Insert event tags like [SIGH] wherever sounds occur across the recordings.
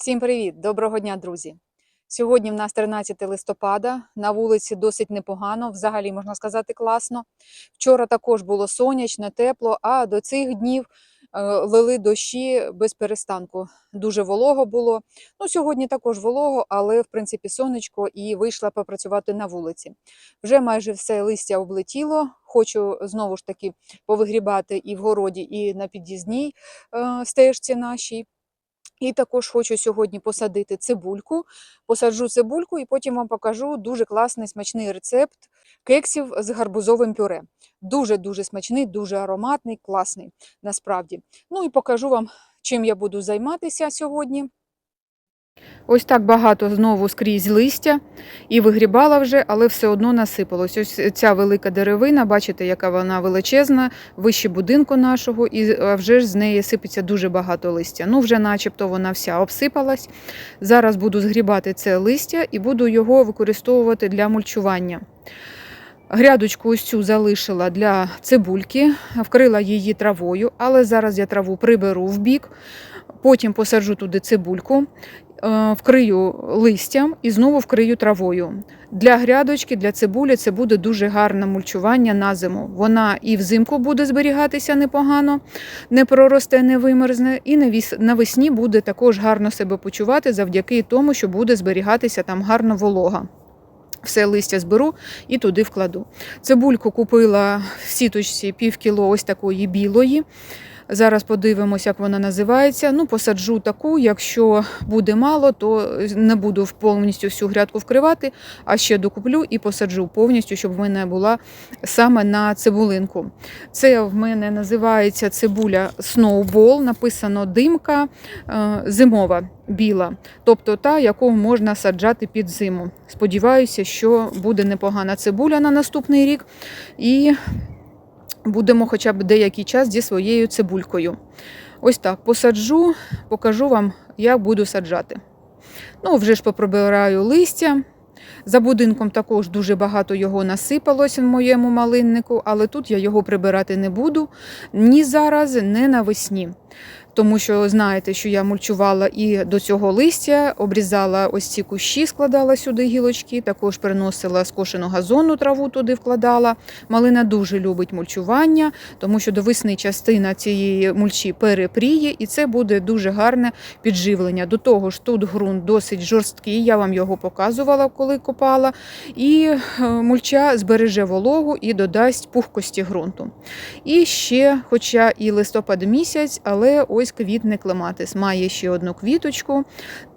Всім привіт! Доброго дня, друзі! Сьогодні в нас 13 листопада. На вулиці досить непогано, взагалі можна сказати, класно. Вчора також було сонячно, тепло, а до цих днів е, лили дощі без перестанку. Дуже волого було. Ну, сьогодні також волого, але в принципі сонечко і вийшла попрацювати на вулиці. Вже майже все листя облетіло. Хочу знову ж таки повигрібати і в городі, і на під'їзній е, стежці нашій. І також хочу сьогодні посадити цибульку. Посаджу цибульку і потім вам покажу дуже класний смачний рецепт кексів з гарбузовим пюре. Дуже-дуже смачний, дуже ароматний, класний насправді. Ну і покажу вам, чим я буду займатися сьогодні. Ось так багато знову скрізь листя і вигрібала вже, але все одно насипалось. Ось ця велика деревина, бачите, яка вона величезна, вище будинку нашого, і вже ж з неї сипеться дуже багато листя. Ну, вже начебто вона вся обсипалась. Зараз буду згрібати це листя і буду його використовувати для мульчування. Грядочку ось цю залишила для цибульки, вкрила її травою, але зараз я траву приберу в бік, потім посаджу туди цибульку, вкрию листям і знову вкрию травою. Для грядочки, для цибулі це буде дуже гарне мульчування на зиму. Вона і взимку буде зберігатися непогано, не проросте, не вимерзне, і навесні буде також гарно себе почувати завдяки тому, що буде зберігатися там гарно волога. Все листя зберу і туди вкладу. Цибульку купила в сіточці пів кіло ось такої білої. Зараз подивимося, як вона називається. Ну, посаджу таку. Якщо буде мало, то не буду повністю всю грядку вкривати, а ще докуплю і посаджу повністю, щоб в мене була саме на цибулинку. Це в мене називається цибуля Snowball, написано димка е, зимова біла, тобто та, яку можна саджати під зиму. Сподіваюся, що буде непогана цибуля на наступний рік. І будемо хоча б деякий час зі своєю цибулькою. Ось так посаджу, покажу вам, як буду саджати. Ну, вже ж поприбираю листя. За будинком також дуже багато його насипалось в моєму малиннику, але тут я його прибирати не буду ні зараз, ні навесні. Тому що знаєте, що я мульчувала і до цього листя, обрізала ось ці кущі, складала сюди гілочки, також приносила скошену газонну траву туди вкладала. Малина дуже любить мульчування, тому що до весни частина цієї мульчі перепріє, і це буде дуже гарне підживлення. До того ж, тут ґрунт досить жорсткий, я вам його показувала, коли копала. І е, мульча збереже вологу і додасть пухкості ґрунту. І ще, хоча і листопад місяць, але ось квітне клематис. Має ще одну квіточку.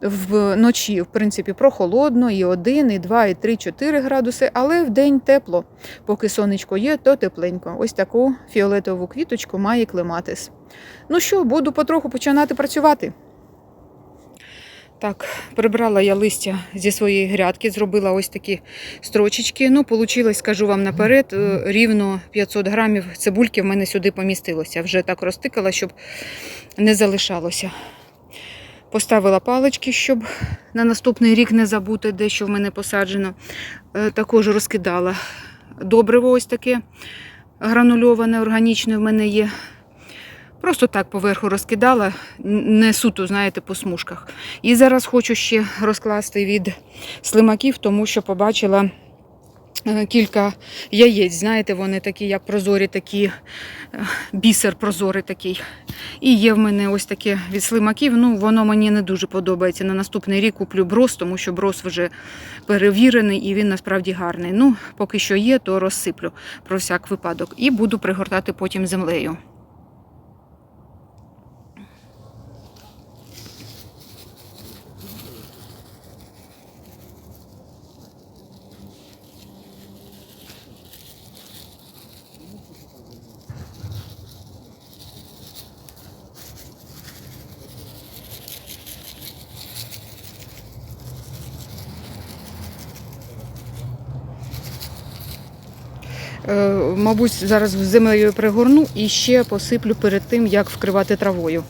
Вночі, в принципі, прохолодно, і 1, і 2, і 3, 4 градуси, але в день тепло. Поки сонечко є, то тепленько. Ось таку фіолетову квіточку має клематис. Ну що, буду потроху починати працювати. Так, прибрала я листя зі своєї грядки, зробила ось такі строчечки. Ну, получилось, скажу вам наперед, е, рівно 500 грамів цибульки в мене сюди помістилося. Вже так розтикала, щоб не залишалося. Поставила палички, щоб на наступний рік не забути, де що в мене посаджено. Е, Також розкидала добриво ось таке гранульоване, органічне в мене є. Просто так поверху розкидала, не суто, знаєте, по смужках. І зараз хочу ще розкласти від слимаків, тому що побачила е, кілька яєць. Знаєте, вони такі, як прозорі, такі, е, бісер прозорий такий. І є в мене ось таке від слимаків. Ну, воно мені не дуже подобається. На наступний рік куплю брос, тому що брос вже перевірений і він насправді гарний. Ну, поки що є, то розсиплю про всяк випадок. І буду пригортати потім землею. Мабуть, зараз землею пригорну і ще посиплю перед тим, як вкривати травою.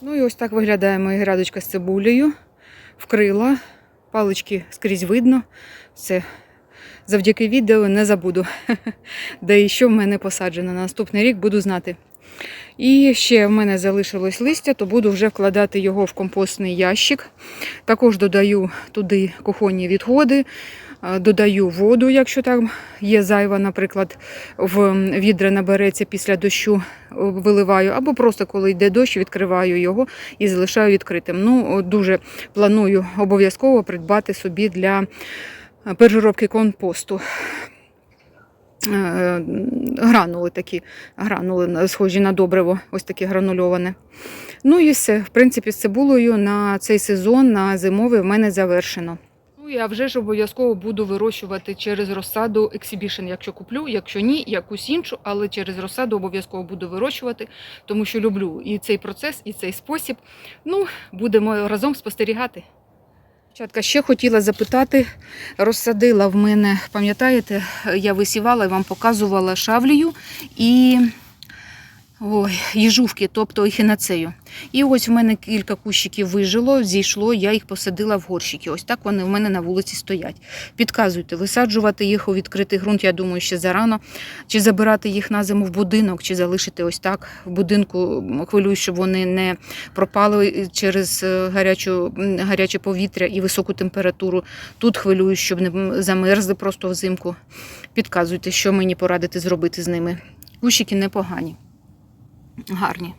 Ну і ось так виглядає моя грядочка з цибулею. Вкрила, палички скрізь видно. Це завдяки відео не забуду, [LAUGHS] де і що в мене посаджено. На наступний рік буду знати. І ще в мене залишилось листя, то буду вже вкладати його в компостний ящик. Також додаю туди кухонні відходи, е, додаю воду, якщо там є зайва, наприклад, в відра набереться після дощу, е, виливаю, або просто коли йде дощ, відкриваю його і залишаю відкритим. Ну, дуже планую обов'язково придбати собі для е, переробки компосту. Е, Гранули такі, гранули схожі на добриво, ось таке гранульоване. Ну і все. В принципі, з цибулею на цей сезон, на зимовий, в мене завершено. Я вже ж обов'язково буду вирощувати через розсаду Exhibition, якщо куплю, якщо ні, якусь іншу, але через розсаду обов'язково буду вирощувати, тому що люблю і цей процес, і цей спосіб. Ну, будемо разом спостерігати. Дівчатка, ще хотіла запитати, розсадила в мене, пам'ятаєте, я висівала і вам показувала шавлію і ой, їжувки, тобто ехінацею. І ось в мене кілька кущиків вижило, зійшло, я їх посадила в горщики. Ось так вони в мене на вулиці стоять. Підказуйте, висаджувати їх у відкритий ґрунт, я думаю, ще зарано. Чи забирати їх на зиму в будинок, чи залишити ось так в будинку. Хвилююсь, щоб вони не пропали через е, гарячу, гаряче повітря і високу температуру. Тут хвилююсь, щоб не замерзли просто взимку. Підказуйте, що мені порадити зробити з ними. Кущики непогані, гарні.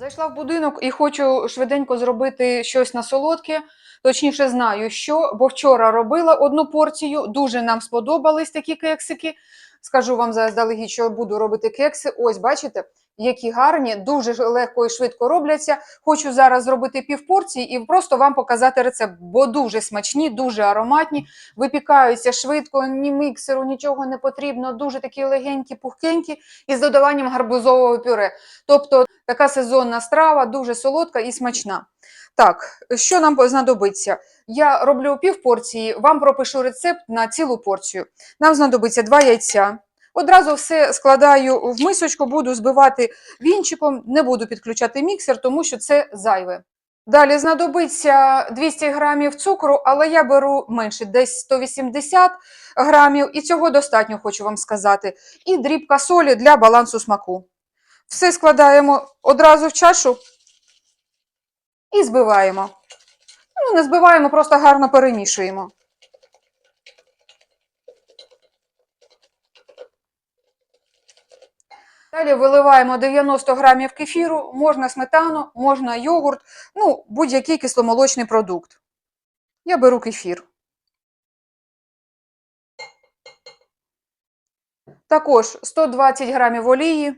Зайшла в будинок і хочу швиденько зробити щось на солодке. Точніше, знаю, що, бо вчора робила одну порцію, дуже нам сподобались такі кексики. Скажу вам заздалегідь, що буду робити кекси. Ось, бачите, які гарні, дуже легко і швидко робляться. Хочу зараз зробити півпорції і просто вам показати рецепт, бо дуже смачні, дуже ароматні, випікаються швидко, ні міксеру, нічого не потрібно, дуже такі легенькі, пухкенькі і з додаванням гарбузового пюре. Тобто така сезонна страва, дуже солодка і смачна. Так, що нам знадобиться? Я роблю півпорції, вам пропишу рецепт на цілу порцію. Нам знадобиться два яйця. Одразу все складаю в мисочку, буду збивати вінчиком, не буду підключати міксер, тому що це зайве. Далі знадобиться 200 грамів цукру, але я беру менше, десь 180 грамів, і цього достатньо, хочу вам сказати. І дрібка солі для балансу смаку. Все складаємо одразу в чашу і збиваємо. Ну, не збиваємо, просто гарно перемішуємо. Далі виливаємо 90 грамів кефіру, можна сметану, можна йогурт, ну, будь-який кисломолочний продукт. Я беру кефір. Також 120 грамів олії.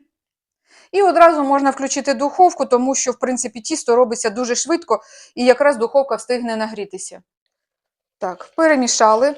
І одразу можна включити духовку, тому що, в принципі, тісто робиться дуже швидко і якраз духовка встигне нагрітися. Так, перемішали.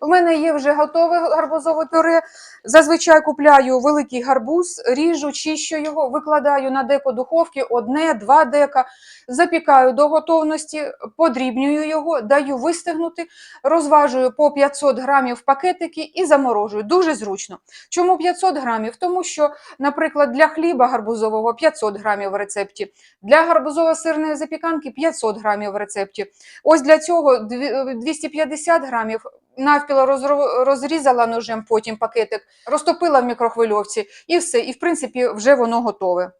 У мене є вже готове гарбузове пюре. Зазвичай купляю великий гарбуз, ріжу, чищу його, викладаю на деко духовки одне-два дека, запікаю до готовності, подрібнюю його, даю вистигнути, розважую по 500 грамів пакетики і заморожую. Дуже зручно. Чому 500 грамів? Тому що, наприклад, для хліба гарбузового 500 грамів в рецепті, для гарбузово-сирної запіканки 500 грамів в рецепті. Ось для цього 250 грамів навпіл розро- розрізала ножем потім пакетик, розтопила в мікрохвильовці і все. І, в принципі, вже воно готове.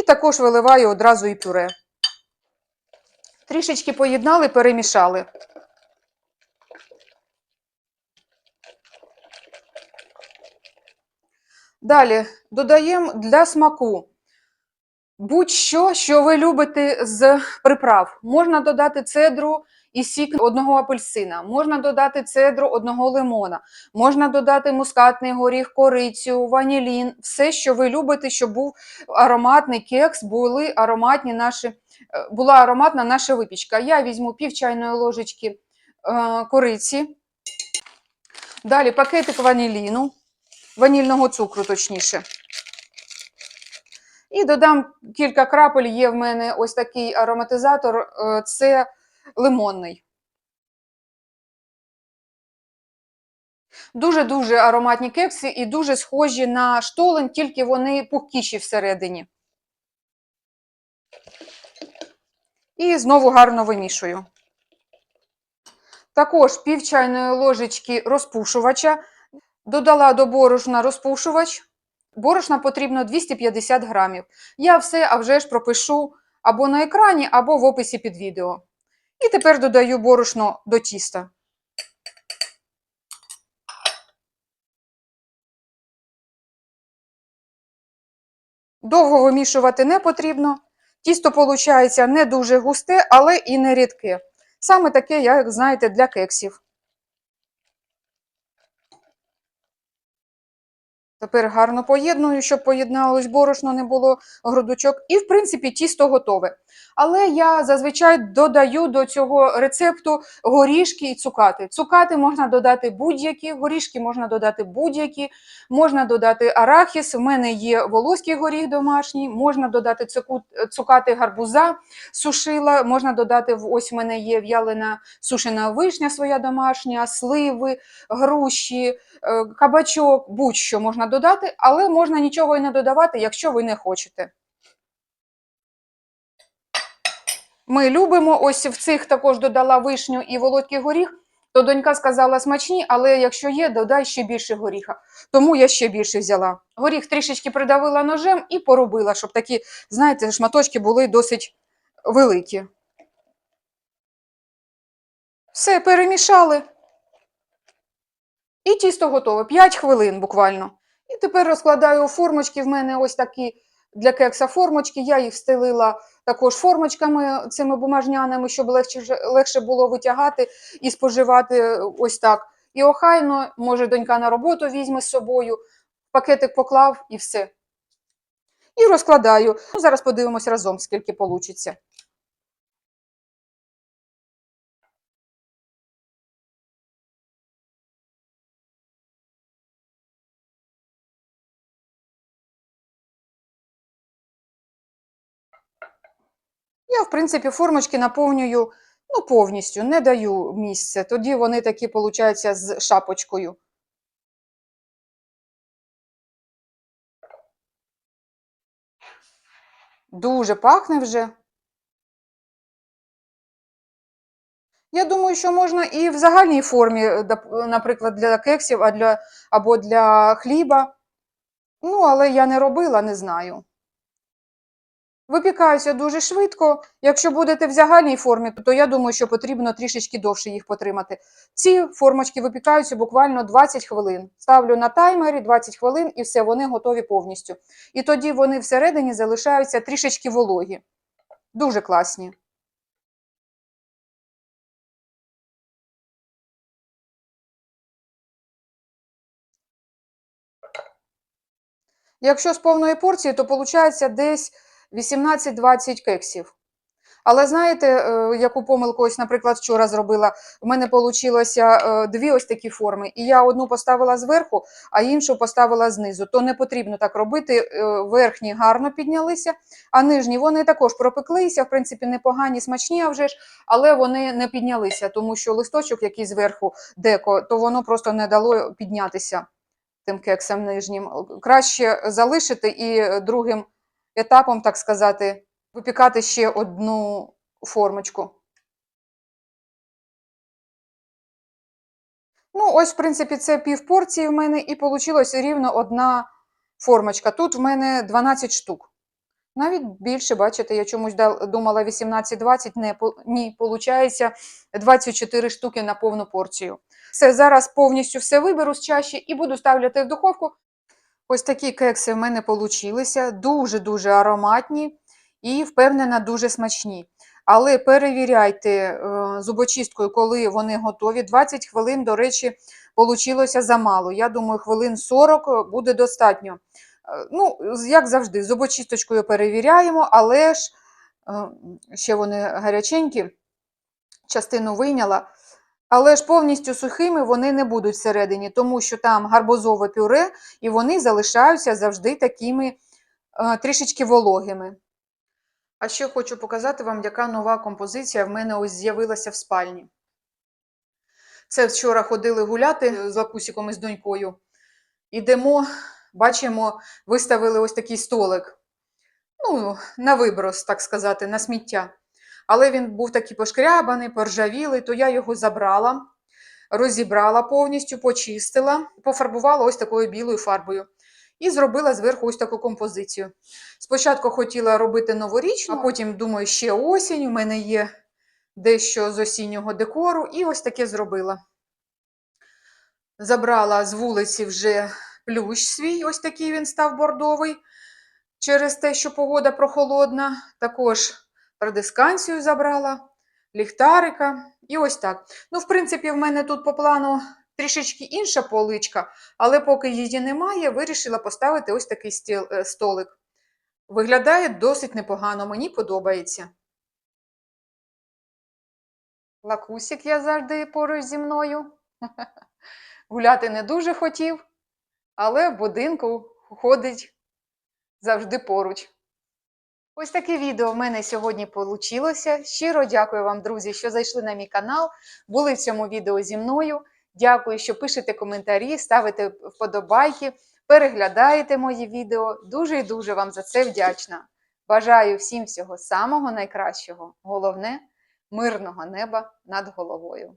І також виливаю одразу і пюре. Трішечки поєднали, перемішали. Далі додаємо для смаку будь-що, що ви любите з приправ. Можна додати цедру і сік одного апельсина, можна додати цедру одного лимона, можна додати мускатний горіх, корицю, ванілін, все, що ви любите, щоб був ароматний кекс, були ароматні наші, е, була ароматна наша випічка. Я візьму пів чайної ложечки е, кориці, далі пакетик ваніліну, ванільного цукру, точніше. І додам кілька крапель. Є в мене ось такий ароматизатор, е, це лимонний. Дуже-дуже ароматні кекси і дуже схожі на штолен, тільки вони пухкіші всередині. І знову гарно вимішую. Також пів чайної ложечки розпушувача. Додала до борошна розпушувач. Борошна потрібно 250 грамів. Я все а вже ж пропишу або на екрані, або в описі під відео. І тепер додаю борошно до тіста. Довго вимішувати не потрібно. Тісто виходить не дуже густе, але і не рідке. Саме таке, як знаєте, для кексів. Тепер гарно поєдную, щоб поєдналось борошно, не було грудочок. І, в принципі, тісто готове. Але я зазвичай додаю до цього рецепту горішки і цукати. Цукати можна додати будь-які, горішки можна додати будь-які, можна додати арахіс. У мене є волоський горіх домашній, можна додати цукати гарбуза, сушила, можна додати, ось в мене є в'ялена сушена вишня своя домашня, сливи, груші, е, кабачок, будь-що можна додати, але можна нічого і не додавати, якщо ви не хочете. Ми любимо, ось в цих також додала вишню і володький горіх, то донька сказала смачні, але якщо є, додай ще більше горіха. Тому я ще більше взяла. Горіх трішечки придавила ножем і поробила, щоб такі, знаєте, шматочки були досить великі. Все, перемішали. І тісто готове. 5 хвилин буквально. І тепер розкладаю у формочки. В мене ось такі для кекса формочки. Я їх стелила також формочками цими бумажняними, щоб легше, легше було витягати і споживати ось так. І охайно, може, донька на роботу візьме з собою, пакетик поклав і все. І розкладаю. Ну, зараз подивимось разом, скільки вийде. В принципі, формочки наповнюю ну, повністю, не даю місця. Тоді вони такі, виходять, з шапочкою. Дуже пахне вже. Я думаю, що можна і в загальній формі, наприклад, для кексів або для хліба. Ну, але я не робила, не знаю. Випікаються дуже швидко. Якщо будете в загальній формі, то я думаю, що потрібно трішечки довше їх потримати. Ці формочки випікаються буквально 20 хвилин. Ставлю на таймері 20 хвилин і все, вони готові повністю. І тоді вони всередині залишаються трішечки вологі. Дуже класні. Якщо з повної порції, то виходить десь 18-20 кексів. Але знаєте, е, яку помилку, ось, наприклад, вчора зробила, в мене вийшло дві ось такі форми, і я одну поставила зверху, а іншу поставила знизу. То не потрібно так робити. е, Верхні гарно піднялися, а нижні вони також пропеклися, в принципі, непогані, смачні, а вже ж, але вони не піднялися, тому що листочок, який зверху деко, то воно просто не дало піднятися тим кексом нижнім. Краще залишити і другим етапом, так сказати, випікати ще одну формочку. Ну, ось, в принципі, це пів порції в мене, і вийшло рівно одна формочка. Тут в мене 12 штук. Навіть більше, бачите, я чомусь думала 18-20, не, ні, виходить 24 штуки на повну порцію. Все, зараз повністю все виберу з чаші і буду ставляти в духовку. Ось такі кекси в мене получилися, дуже-дуже ароматні і, впевнена, дуже смачні. Але перевіряйте е, зубочисткою, коли вони готові. 20 хвилин, до речі, получилося замало. Я думаю, хвилин 40 буде достатньо. Е, Ну, як завжди, зубочисточкою перевіряємо, але ж е, ще вони гаряченькі, частину вийняла. Але ж повністю сухими вони не будуть всередині, тому що там гарбузове пюре, і вони залишаються завжди такими е, трішечки вологими. А ще хочу показати вам, яка нова композиція в мене ось з'явилася в спальні. Це вчора ходили гуляти з Лакусіком і з донькою. Ідемо, бачимо, виставили ось такий столик. Ну, на виброс, так сказати, на сміття. Але він був такий пошкрябаний, поржавілий, то я його забрала. розібрала повністю, почистила, пофарбувала ось такою білою фарбою. І зробила зверху ось таку композицію. Спочатку хотіла робити новорічну, а потім думаю, ще осінь. У мене є дещо з осіннього декору, і ось таке зробила. Забрала з вулиці вже плющ свій, ось такий він став бордовий, через те, що погода прохолодна. Також радисканцію забрала, ліхтарика і ось так. Ну, в принципі, в мене тут по плану трішечки інша поличка, але поки її немає, вирішила поставити ось такий стіл, е, столик. Виглядає досить непогано, мені подобається. Лакусик я завжди поруч зі мною. [LAUGHS] Гуляти не дуже хотів, але в будинку ходить завжди поруч. Ось таке відео в мене сьогодні вийшло. Щиро дякую вам, друзі, що зайшли на мій канал, були в цьому відео зі мною. Дякую, що пишете коментарі, ставите вподобайки, переглядаєте мої відео. Дуже і дуже вам за це вдячна. Бажаю всім всього самого найкращого. Головне мирного неба над головою.